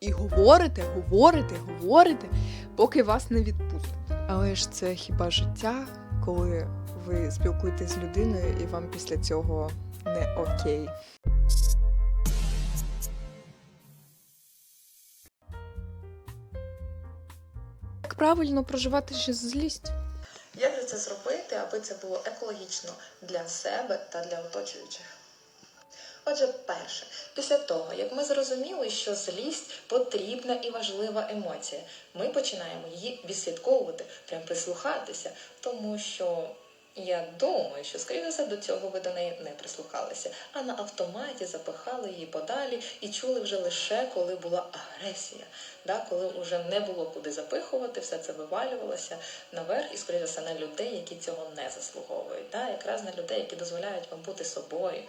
І говорите, говорите, говорите, поки вас не відпустять. Але ж це хіба життя, коли ви спілкуєтесь з людиною і вам після цього не окей. Як правильно проживати ще злість? Як же це зробити, аби це було екологічно для себе та для оточуючих? Отже, перше, після того, як ми зрозуміли, що злість потрібна і важлива емоція, ми починаємо її відслідковувати, прям прислухатися, тому що я думаю, що, скоріше за все, до цього ви до неї не прислухалися, а на автоматі запихали її подалі і чули вже лише коли була агресія, да? коли вже не було куди запихувати, все це вивалювалося наверх і, скоріше за все, на людей, які цього не заслуговують. Да? Якраз на людей, які дозволяють вам бути собою,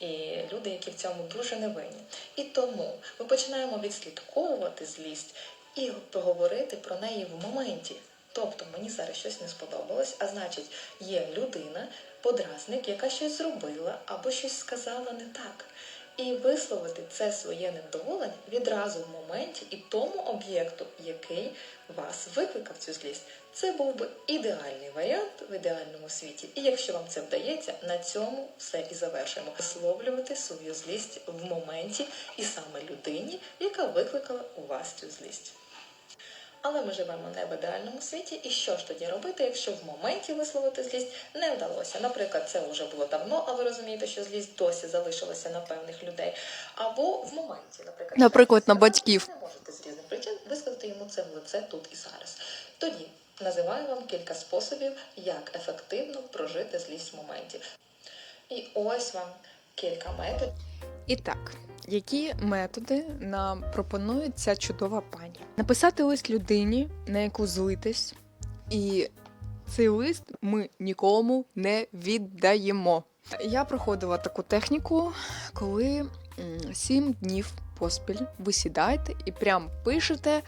і люди, які в цьому дуже невинні. І тому ми починаємо відслідковувати злість і поговорити про неї в моменті. Тобто мені зараз щось не сподобалось, а значить, є людина, подразник, яка щось зробила або щось сказала не так. І висловити це своє невдоволення відразу в моменті і тому об'єкту, який вас викликав цю злість. Це був би ідеальний варіант в ідеальному світі. І якщо вам це вдається, на цьому все і завершуємо. Висловлювати свою злість в моменті і саме людині, яка викликала у вас цю злість. Але ми живемо не в ідеальному світі, і що ж тоді робити, якщо в моменті висловити злість не вдалося? Наприклад, це вже було давно, а ви розумієте, що злість досі залишилася на певних людей. Або в моменті, наприклад, Наприклад, на батьків. не можете з різних причин висказати йому це в лице тут і зараз. Тоді називаю вам кілька способів, як ефективно прожити злість в моменті. І ось вам кілька методів. І так, які методи нам пропонує ця чудова пані? Написати лист людині, на яку злитесь, і цей лист ми нікому не віддаємо. Я проходила таку техніку, коли сім днів поспіль ви сідаєте і прям пишете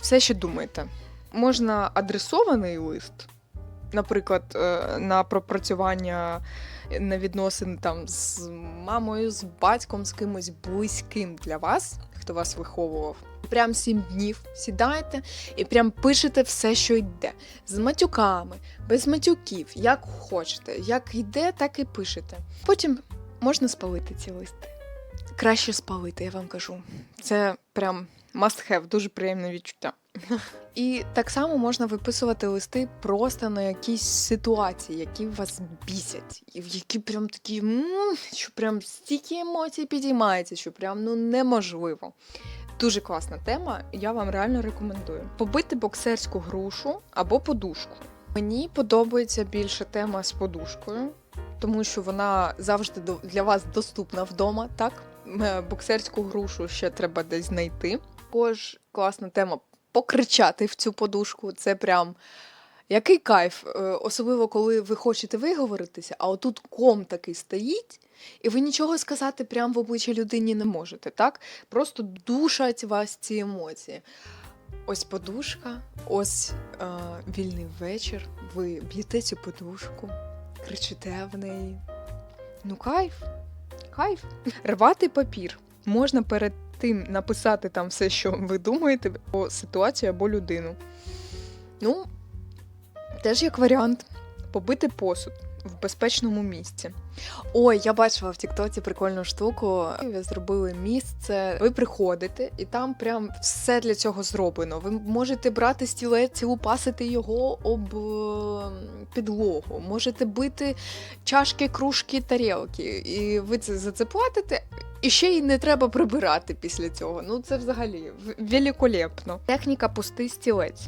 все, що думаєте. Можна адресований лист, наприклад, е, на пропрацювання на відносини там з мамою, з батьком, з кимось близьким для вас, хто вас виховував. Прям сім днів сідаєте і прям пишете все, що йде. З матюками, без матюків, як хочете. Як йде, так і пишете. Потім можна спалити ці листи. Краще спалити, я вам кажу. Це прям must have, дуже приємне відчуття. І так само можна виписувати листи просто на якісь ситуації, які вас бісять, і в які прям такі, що прям стільки емоцій підіймається, що прям ну неможливо. Дуже класна тема, я вам реально рекомендую. Побити боксерську грушу або подушку. Мені подобається більше тема з подушкою, тому що вона завжди для вас доступна вдома, так? Е, Боксерську грушу ще треба десь знайти. Також класна тема покричати в цю подушку. Це прям який кайф, Е, особливо коли ви хочете виговоритися, а отут ком такий стоїть, і ви нічого сказати прямо в обличчя людині не можете, так? Просто душать вас ці емоції. Ось подушка, ось е, вільний вечір. Ви б'єте цю подушку, кричите в неї. Ну, кайф, кайф. Рвати папір. Можна перед тим написати там все, що ви думаєте про ситуацію або людину. Ну, теж як варіант побити посуд в безпечному місці. Ой, я бачила в Тіктоці прикольну штуку. Ви зробили місце. Ви приходите, і там прям все для цього зроблено. Ви можете брати стілець і лупасити його об е, підлогу. Можете бити чашки, кружки, тарілки. І ви це за це платите. І ще й не треба прибирати після цього. Ну це взагалі великолепно. Техніка пустий стілець.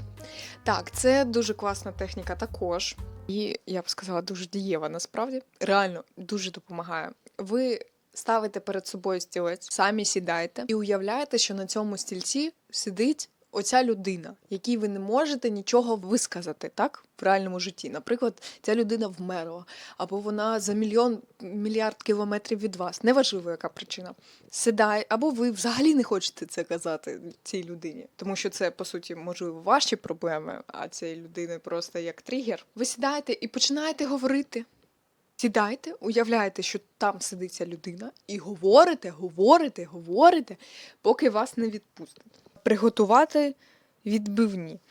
Так, це дуже класна техніка також. І я б сказала, дуже дієва насправді. Реально дуже допомагає. Ви ставите перед собою стілець, самі сідаєте і уявляєте, що на цьому стільці сидить оця людина, якій ви не можете нічого висказати, так? В реальному житті. Наприклад, ця людина вмерла, або вона за мільйон мільярд кілометрів від вас. Неважливо, яка причина. Сідає, або ви взагалі не хочете це казати цій людині, тому що це, по суті, можливо, ваші проблеми, а цієї людини просто як тригер. Ви сідаєте і починаєте говорити. Сідайте, уявляєте, що там сидить ця людина, і говорите, говорите, говорите, поки вас не відпустить. Приготувати відбивні.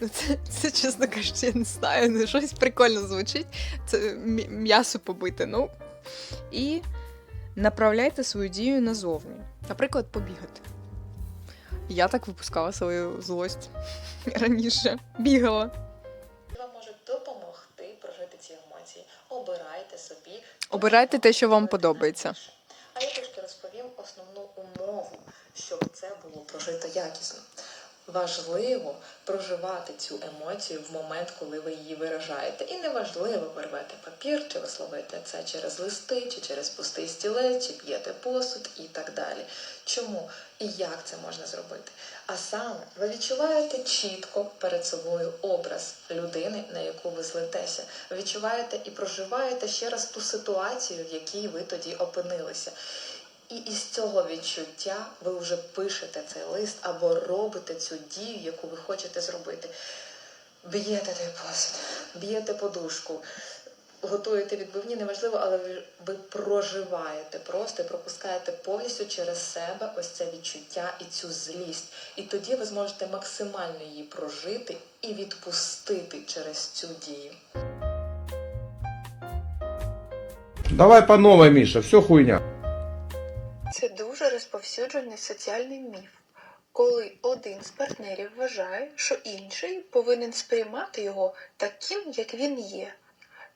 Ну, Це, це, чесно кажучи, я не знаю, ну, щось прикольно звучить. Це м'ясо побите. Ну. І направляйте свою дію назовні. Наприклад, побігати. Я так випускала свою злость раніше. Бігала. Обирайте те, що вам подобається. А я трошки розповім основну умову, щоб це було прожито якісно. Важливо проживати цю емоцію в момент, коли ви її виражаєте. І неважливо, ви рвете папір, чи ви словите це через листи, чи через пустий стілець, чи п'єте посуд і так далі. Чому і як це можна зробити? А саме, ви відчуваєте чітко перед собою образ людини, на яку ви злитеся. Відчуваєте і проживаєте ще раз ту ситуацію, в якій ви тоді опинилися. І із цього відчуття ви вже пишете цей лист або робите цю дію, яку ви хочете зробити. Б'єте той посуд, б'єте подушку, готуєте відбивні, неважливо, але ви, проживаєте просто і пропускаєте повністю через себе ось це відчуття і цю злість. І тоді ви зможете максимально її прожити і відпустити через цю дію. Давай по новой, Миша, все хуйня. Це дуже розповсюджений соціальний міф, коли один з партнерів вважає, що інший повинен сприймати його таким, як він є,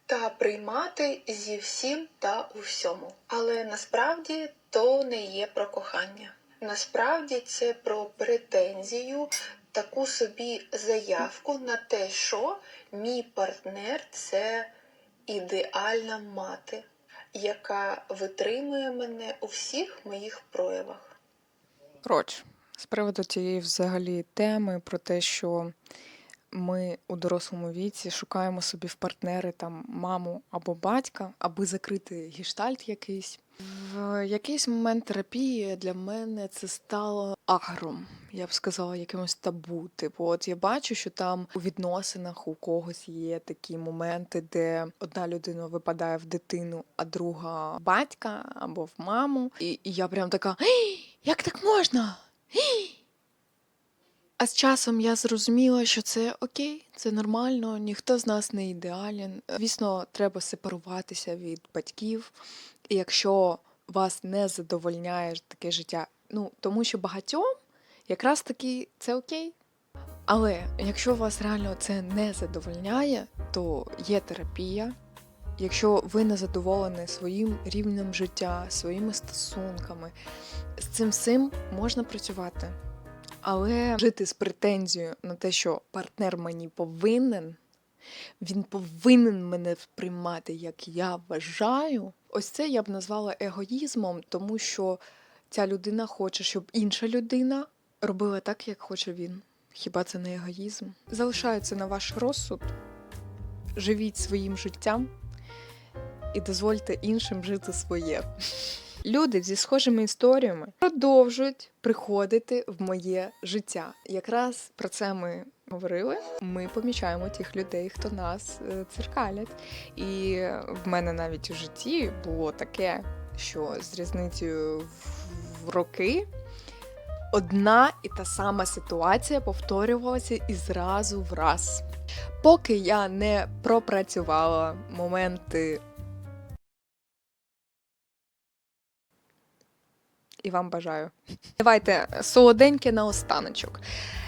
та приймати зі всім та у всьому. Але насправді то не є про кохання. Насправді це про претензію, таку собі заявку на те, що мій партнер це ідеальна мати яка витримує мене у всіх моїх проявах. Коротше, з приводу цієї взагалі теми про те, що ми у дорослому віці шукаємо собі в партнери там маму або батька, аби закрити гештальт якийсь. В якийсь момент терапії для мене це стало агром. Я б сказала, якимось табу. Типу, от я бачу, що там у відносинах у когось є такі моменти, де одна людина випадає в дитину, а друга в батька або в маму. І, і я прям така: як так можна? Гей!» А з часом я зрозуміла, що це окей, це нормально, ніхто з нас не ідеален. Звісно, треба сепаруватися від батьків. І якщо вас не задовольняє таке життя, ну тому що багатьом якраз таки це окей. Але якщо вас реально це не задовольняє, то є терапія. Якщо ви не задоволені своїм рівнем життя, своїми стосунками, з цим всім можна працювати. Але жити з претензією на те, що партнер мені повинен, він повинен мене сприймати, як я вважаю. Ось це я б назвала егоїзмом, тому що ця людина хоче, щоб інша людина робила так, як хоче він. Хіба це не егоїзм? Залишається на ваш розсуд. Живіть своїм життям і дозвольте іншим жити своє. Люди зі схожими історіями продовжують приходити в моє життя. Якраз про це ми говорили. Ми помічаємо тих людей, хто нас е, циркалять. І в мене навіть у житті було таке, що з різницею в- в роки одна і та сама ситуація повторювалася і зразу в раз. Поки я не пропрацювала моменти і вам бажаю. Давайте солоденьке на останочок.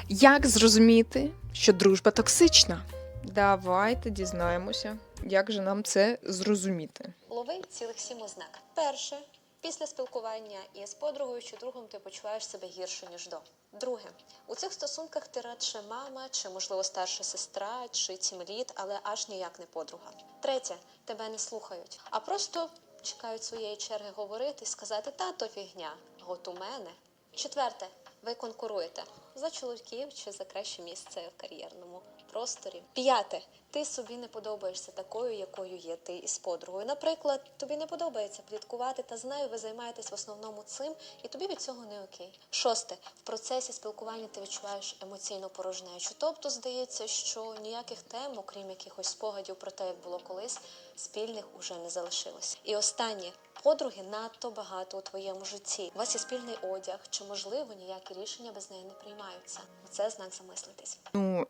Як зрозуміти, що дружба токсична? Давайте дізнаємося, як же нам це зрозуміти. Лови цілих сім ознак. Перше, після спілкування із подругою чи другом ти почуваєш себе гірше, ніж до. Друге, у цих стосунках ти радше мама, чи, можливо, старша сестра, чи тімліт, але аж ніяк не подруга. Третє, тебе не слухають, а просто чекають своєї черги говорити сказати та то фігня, от у мене. Четверте, ви конкуруєте за чоловіків чи за краще місце в кар'єрному просторі. П'яте. Ти собі не подобаєшся такою, якою є ти із подругою. Наприклад, тобі не подобається пліткувати, та з нею ви займаєтесь в основному цим, і тобі від цього не окей. Шосте. В процесі спілкування ти відчуваєш емоційну порожнечу. Тобто здається, що ніяких тем, окрім якихось спогадів про те, як було колись, спільних уже не залишилось. І останнє. Подруги надто багато у твоєму житті. У вас є спільний одяг, чи можливо ніякі рішення без неї не приймаються. Це знак замислитись. Ну,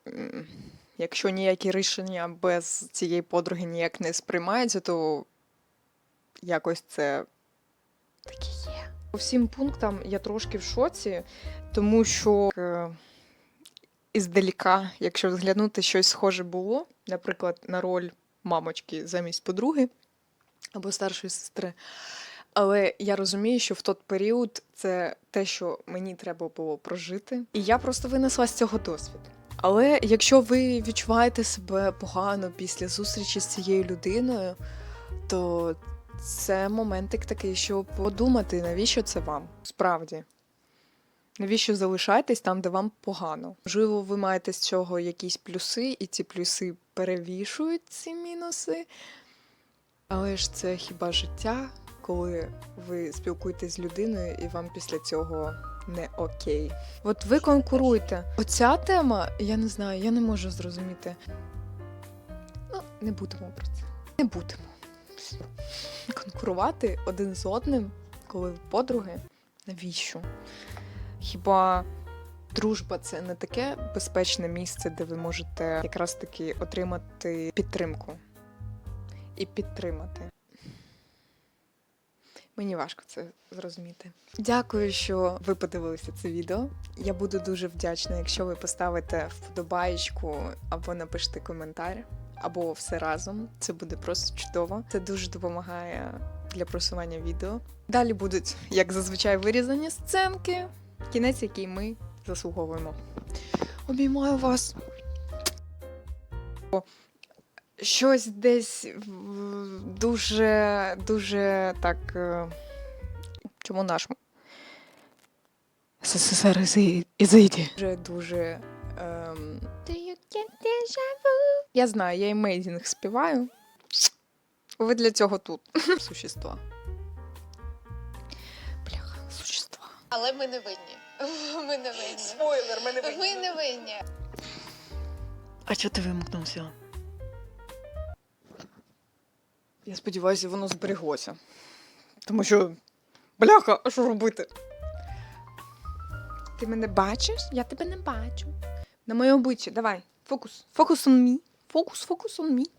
якщо ніякі рішення без цієї подруги ніяк не сприймаються, то якось це таке є. По всім пунктам я трошки в шоці, тому що е, іздаліка, якщо взглянути, щось схоже було, наприклад, на роль мамочки замість подруги або старшої сестри. Але я розумію, що в той період це те, що мені треба було прожити. І я просто винесла з цього досвід. Але якщо ви відчуваєте себе погано після зустрічі з цією людиною, то це моментик такий, щоб подумати, навіщо це вам справді. Навіщо залишаєтесь там, де вам погано? Можливо, ви маєте з цього якісь плюси, і ці плюси перевішують ці мінуси. Але ж це хіба життя, коли ви спілкуєтесь з людиною і вам після цього не окей. От ви конкуруєте. Оця тема, я не знаю, я не можу зрозуміти. Ну, не будемо про це. Не будемо. Конкурувати один з одним, коли ви подруги, навіщо? Хіба дружба це не таке безпечне місце, де ви можете якраз таки отримати підтримку і підтримати? Мені важко це зрозуміти. Дякую, що ви подивилися це відео. Я буду дуже вдячна, якщо ви поставите вподобаєчку або напишете коментар, або все разом. Це буде просто чудово. Це дуже допомагає для просування відео. Далі будуть, як зазвичай, вирізані сценки, кінець, який ми заслуговуємо. Обіймаю вас. Щось десь дуже, дуже так. е, Чому нашому? СССР Ізиді. Дуже дуже. Я знаю, я Amazing співаю. Ви для цього тут. Существа. Бляха, существа. Але ми не винні. Ми не винні. Спойлер, ми не Ми не винні. А чого ти вимкнувся? Я сподіваюся, воно збереглося. Тому що. Бляха, а що робити? Ти мене бачиш? Я тебе не бачу. На моє обличчя, давай. Фокус. Фокус on me. Фокус, фокус on me.